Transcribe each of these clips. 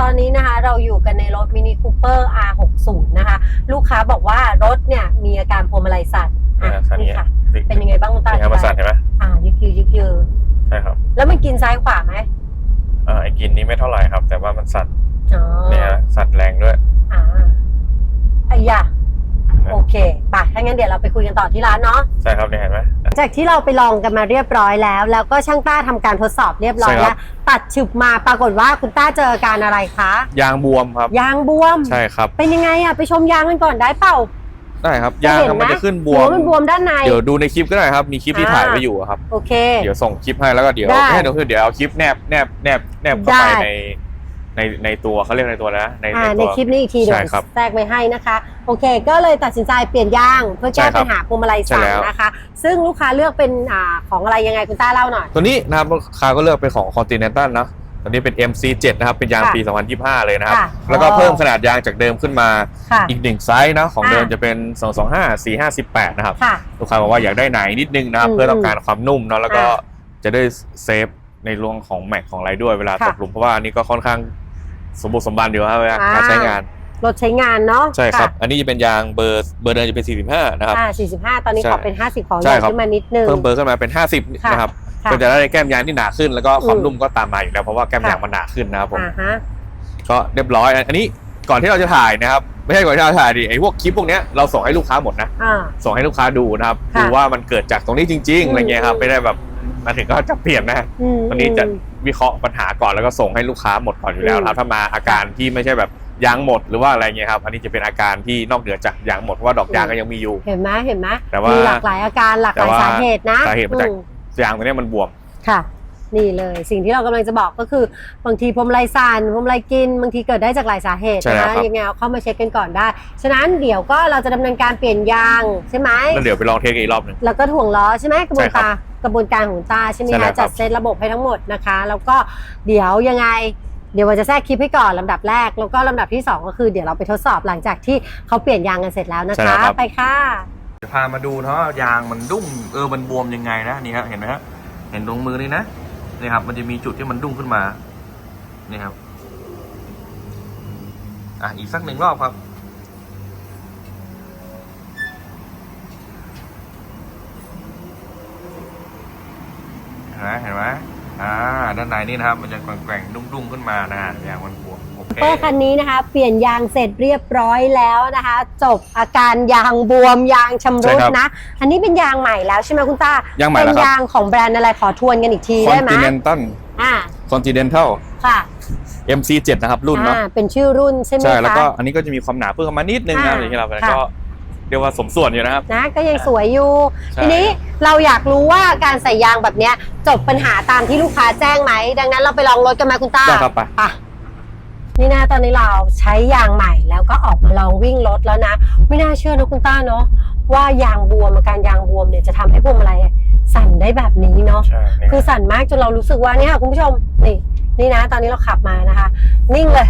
ตอนนี้นะคะเราอยู่กันในรถ Mini Cooper R60 นะคะ ลูกค้าบอกว่ารถเนี่ยมีอาการพวงมาลัยสั่นอะอ่าสั่นนี่เนี่ยค่ะ เป็นยังไงบ้างคุณตานี่ครับมันสั่นเห็นไหมอ่ายึกยือยึกยือใช่ครับ แล้วมันกินซ้ายขวาไหมอ่าไอ้กินนี้ไม่เท่าไหร่ครับ แต่ว่ามันสั่นอ๋อเนี่ยสั่นแรงด้วย อ่าไอ้ยาโอเคไปถ้างั้นเดี๋ยวเราไปคุยกันต่อที่ร้านเนาะใช่ครับเนี่ยเห็นไหม จากที่เราไปลองกันมาเรียบร้อยแล้ว แล้วก็ช่างต้าทำการทดสอบเรียบร้อยใช่ครัแล้วบ ตัดฉึบมาปรากฏว่าคุณต้าเจออาการอะไรคะยางบวมครับ ยางบวม ใช่ครับเป็นยังไงอะไปชมยางกันก่อนได้เปล่า ได้ครับจะยางเห็นมันไหม จะขึ้นบหรืวอม ว่ามันบวมด้านใน เดี๋ยวดูในคลิปก็ได้ครับ มีคลิปที่อ่า ถ่ายไว้อยู่อะครับ โอเค เดี๋ยวส่งคลิปให้แล้วก็เดี๋ยวได้ให้เดี๋ยวเดี๋ยวเอาคลิปแนบแนบแนบแนบเข้าไปได้ ในในในตัวเขาเรียกในตัวนะในอ่าในตัว คลิปนี้อีกทีเดี๋ยวใช่ครับ แทรกไว้ให้นะคะ โอเค ก็เลยตัดสินใจเปลี่ยนยางเพื่อแก้ใช่ครับปัญหาพวงมาลัยใช่สั่นแล้วนะคะ ซึ่งลูกค้าเลือกเป็นอ่าของอะไรยังไงคุณต้าเล่าหน่อย ตัวนี้นะครับลูกค้าก็เลือกเป็นของ Continental นะตัวนี้เป็น MC7 นะครับ เป็นยางค่ะปี 2025 เลยนะครับ ค่ะแล้วก็อ๋อเพิ่มขนาดยางจากเดิมขึ้นมาค่ะอีกหนึ่งไซส์นะของเดิมอ่า จะเป็น 225 45 18 นะครับ ค่ะ ลูกค้าบอกว่าอยากได้ไหนนิดนึงนะครับ อืมเพื่อต้องการความนุ่มเนาะแล้วก็อ่าจะได้เซฟในรวงของแม็กของอะไรด้วยเวลาค่ะตกหลุมเพราะว่าอันนี้ก็ค่อนข้างสมบูรณ์สมบันอยู่ครับเวลาอ่าการใช้งาน รถใช้งานเนาะใช่ครับะอันนี้จะเป็นยางเบอร์เบอร์เดิมจะเป็น 45 นะครับอ่า45 ตอนนี้ใช่ขอเป็น 50 ของใช่ยางครับขึ้นมานิดนึง เพิ่มเบอร์ขึ้นมาเป็น 50ค่ะนะครับค่ะก็จะได้แก้มยางที่หนาขึ้นแล้วก็ความอืมนุ่มก็ตามมาอยู่แล้วเพราะว่าแก้มยางค่ะมันหนาขึ้นนะครับผมอ่าฮะก็เรียบร้อย อันนี้ก่อนที่เราจะถ่ายนะครับไม่ใช่ก่อนที่เราจะถ่ายดิไอ้พวกคลิปพวกเนี้ยเราส่งให้ลูกค้าหมดนะอ่าส่งให้ลูกค้าดูนะครับค่ะดูว่ามันเกิดจากตรงนี้จริงอืมๆอะไรเงี้ยครับไม่ได้แบบมาถึงก็จะเปลี่ยนนะอืมวันนี้จะวิเคราะห์ปัญหาก่อนแล้วก็ส่งให้ลูกค้าหมดก่อนอยู่แล้วอืมครับถ้ามาอาการที่ไม่ใช่แบบ ยางหมดหรือว่าอะไรเงี้ยครับ อันนี้จะเป็นอาการที่นอกเหนือจากยางหมดเพราะว่าดอกยางก็ยังมีอยู่ เห็นไหมเห็นไหมแต่ว่ามีหลากหลายอาการหลากหลายแต่ว่าสาเหตุนะสาเหตุมาจากอืยางตัวเนี้ยมันบวมค่ะ นี่เลยสิ่งที่เรากำลังจะบอกก็คือบางทีพรมไรซานพรมไรกินบางทีเกิดได้จากหลายสาเหตุใช่แล้วนะครับยังไงเอาเข้ามาเช็คกันก่อนได้ ฉะนั้นเดี๋ยวก็เราจะดำเนินการเปลี่ยนยางใช่ไหมแล้วเดี๋ยวไปลองเทสกันอีกรอบหนึ่งแล้วก็ถ่วงล้อใช่ไหมกระบวนใช่ครักาบรกระบวนการของตาใช่ไหมใช่แล้คะวครับจัดเซตระบบให้ทั้งหมดนะคะ แล้วก็เดี๋ยวยังไง เดี๋ยววันจะแทรกคลิปให้ก่อนลำดับแรก แล้วก็ลำดับที่สองก็คือเดี๋ยวเราไปทดสอบหลังจากที่เขาเปลี่ยนยางกันเสร็จแล้วนะใช่แล้คะวครับ ไปค่ะจะพามาดูเนาะยางมันดุ้งเออมันบวมยังไงนะนี่ครับเห็นไหมฮะเห็นตรงมือนี่นะนี่ครับ มันจะมีจุดที่มันดุ้งขึ้นมานี่ครับ อะอีกสักหนึ่งรอบครับ เห็นไหมเห็นไหมอ่า ด้านในนี่นะครับ มันจะแกว่งๆดุ้งๆขึ้นมานะยางมันบวมโอเค เปอร์คันนี้นะคะ เปลี่ยนยางเสร็จเรียบร้อยแล้วนะคะ จบอาการยางบวมยางชำรุดใช่ครับนะ อันนี้เป็นยางใหม่แล้วใช่ไหมคุณตายางใหม่เป็นแล้วครับยางของแบรนด์อะไรขอทวนกันอีกทีได้ไหม Continental อ่า Continental ค่ะ MC7 นะครับรุ่นเนาะอ่าเป็นชื่อรุ่นใช่ไหมใช่คะแล้วก็อันนี้ก็จะมีความหนาเพิ่มมานิดนึงนะอ่าอย่างที่เราไปค่ะก็ เรียกว่าสมส่วนอยู่นะครับ นะก็ยังสวยอยู่ ใช่ ทีนี้เราอยากรู้ว่าการใส่ยางแบบเนี้ยจบปัญหาตามที่ลูกค้าแจ้งไหม ดังนั้นเราไปลองรถกันไหมคุณต้า ได้ครับไป ไปนี่นะตอนนี้เราใช้ยางใหม่แล้วก็ออกมาลองวิ่งรถแล้วนะ ไม่น่าเชื่อนะคุณต้าเนาะว่ายางบวมอาการยางบวมเนี่ยจะทำให้พวงมาลัยสั่นได้แบบนี้เนาะใช่นี่คือสั่นมากจนเรารู้สึกว่าเนี่ยคุณผู้ชมนี่นี่นะ ตอนนี้เราขับมานะคะ นิ่งเลย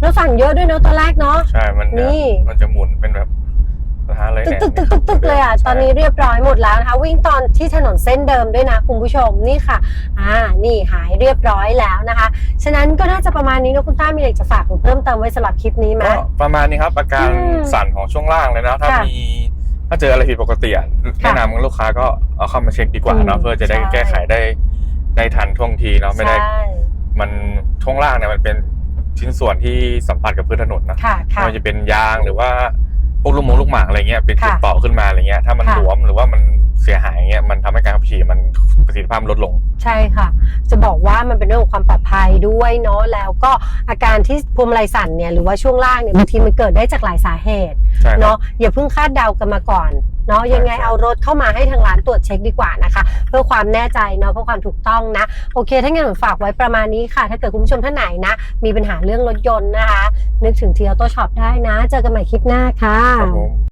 แล้วสั่นเยอะด้วยเนาะตอนแรกเนาะ ใช่ มันนี่ มันจะหมุนเป็นแบบนะฮะเลย ตึกเนี่ยตึกตึกตึกตึกเลยอะใช่ตอนนี้เรียบร้อยหมดแล้วนะคะวิ่งตอนที่ถนนเส้นเดิมด้วยนะคุณผู้ชมนี่ค่ะ อ่านี่หายเรียบร้อยแล้วนะคะ ฉะนั้นก็น่าจะประมาณนี้นะคุณต้ามีอะไรจะฝากหรือเพิ่มเติมไว้สำหรับคลิปนี้ไหม ก็ประมาณนี้ครับอาการอืมสั่นของช่วงล่างเลยนะถ้าค่ะมีถ้าเจออะไรผิดปกติอะแนะนำลูกค้าก็เอาเข้ามาเช็คดีกว่าอืเนาะมเพื่อจะได้ใช่ แก้ไขได้ได้ทันท่วงทีเนาะไม่ได้ ใช่มันช่วงล่างเนี่ยมันเป็นชิ้นส่วนที่สัมผัสกับพื้นถนนนะค่ะไม่ค่ะว่าจะเป็นยางหรือว่า พวกลูกหมงลูกหมากอะไรเงี้ยเป็นจุดค่ะเปราะขึ้นมาอะไรเงี้ย ถ้ามันค่ะ หลวมหรือว่ามัน เสียหายเงี้ยมันทำให้การขับขี่มันประสิทธิภาพลดลง ใช่ค่ะ จะบอกว่ามันเป็นเรื่องของความปลอดภัยด้วยเนาะแล้วก็อาการที่พวงมาลัยสั่นเนี่ยหรือว่าช่วงล่างเนี่ยบางทีมันเกิดได้จากหลายสาเหตุใช่ครับเนาะอย่าเพิ่งคาดเดากันมาก่อนเนาะยังไงใช่เอารถเข้ามาให้ทางร้านตรวจเช็คดีกว่านะคะ เพื่อความแน่ใจเนาะเพื่อความถูกต้องนะ โอเค ถ้างั้นผมฝากไว้ประมาณนี้ค่ะ ถ้าเกิดคุณผู้ชมท่านไหนนะ มีปัญหาเรื่องรถยนต์นะคะ นึกถึงทีออโต้ช็อปได้นะ เจอกันใหม่คลิปหน้าค่ะครับผม